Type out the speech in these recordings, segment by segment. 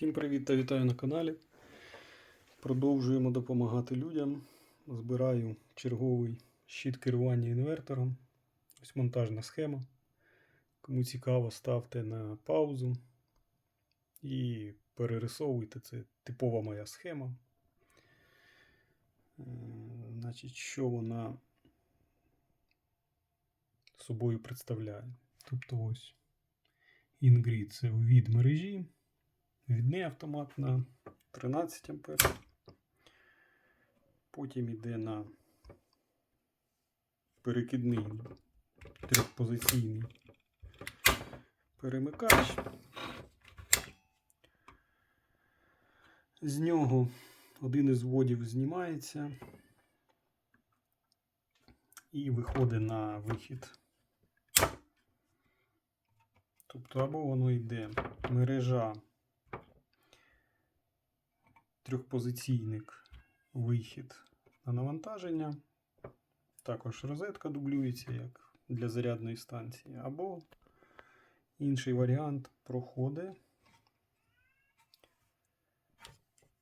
Всім привіт та вітаю на каналі. Продовжуємо допомагати людям. Збираю черговий щит керування інвертором. Ось монтажна схема. Кому цікаво, ставте на паузу і перерисовуйте. Це типова моя схема. Е, Значить, що вона собою представляє. Тобто ось інгрід це від мережі. Відний автомат на 13 А. Потім йде на перекидний трьохпозиційний перемикач. З нього один із вводів знімається і виходить на вихід. Тобто або воно йде мережа трьохпозиційник вихід на навантаження. Також розетка дублюється як для зарядної станції. Або інший варіант проходить,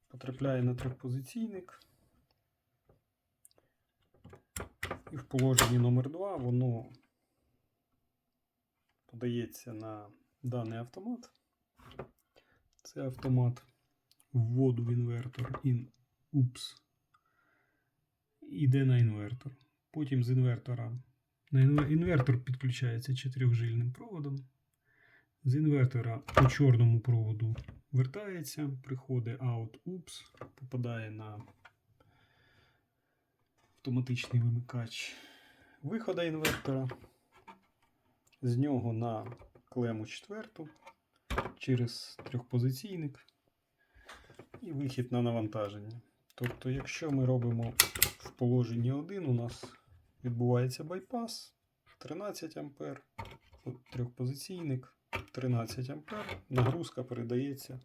потрапляє на трьохпозиційник. І в положенні номер 2 воно подається на даний автомат. Це автомат вводу в інвертор in UPS. Іде на інвертор. Потім з інвертора на інвертор підключається чотирьохжильним проводом. З інвертора по чорному проводу вертається, приходить out UPS, попадає на автоматичний вимикач виходу інвертора. З нього на клему четверту через трьохпозиційник і вихід на навантаження. Тобто, якщо ми робимо в положенні 1, у нас відбувається байпас 13 А, трьохпозиційник 13 А, нагрузка передається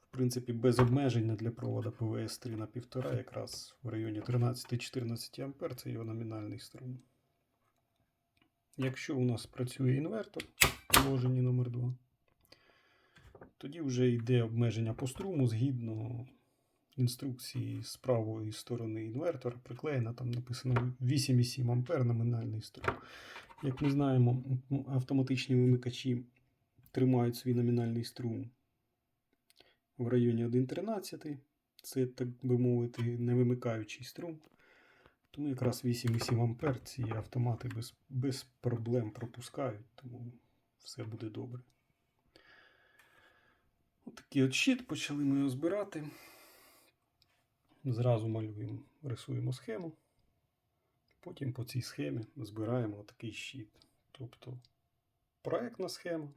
в принципі без обмеження для провода ПВС 3 на 1,5, якраз в районі 13-14 А це його номінальний струм. Якщо у нас працює інвертор в положенні номер 2 тоді вже йде обмеження по струму згідно інструкції з правої сторони інвертора. Приклеєно, там написано 8,7 А номінальний струм. Як ми знаємо, автоматичні вимикачі тримають свій номінальний струм в районі 1,13. Це, так би мовити, не вимикаючий струм. Тому якраз 8,7 А ці автомати без, без проблем пропускають, тому все буде добре. Отакий от щит, почали ми його збирати. Зразу малюємо, рисуємо схему. Потім по цій схемі збираємо такий щит. Тобто проектна схема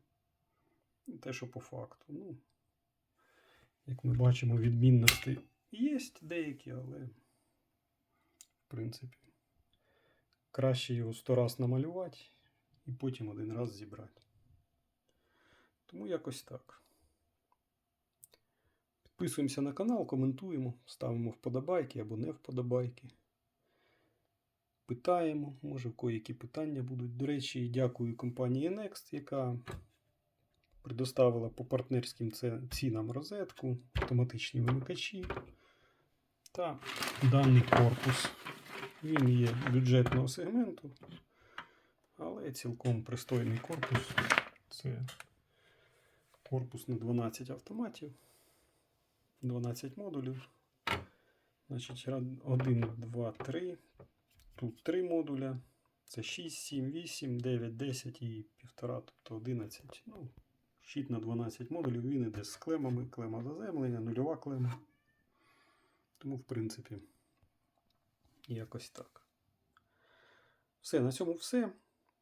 і те, що по факту. Ну, як ми бачимо, відмінності є деякі, але в принципі краще його сто раз намалювати і потім один раз зібрати. Тому якось так. Підписуємося на канал, коментуємо, ставимо вподобайки або не вподобайки. Питаємо, може в кої які питання будуть. До речі, дякую компанії Next, яка предоставила по партнерським цінам розетку, автоматичні вимикачі та даний корпус. Він є бюджетного сегменту, але цілком пристойний корпус. Це корпус на 12 автоматів. 12 модулів. Значить, 1, 2, 3. Тут 3 модуля. Це 6, 7, 8, 9, 10 і 1,5, тобто 11. Ну, щит на 12 модулів. Він іде з клемами, клема заземлення, нульова клема. Тому, в принципі, якось так. Все, на цьому все.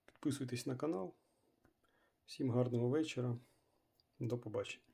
Підписуйтесь на канал. Всім гарного вечора. До побачення.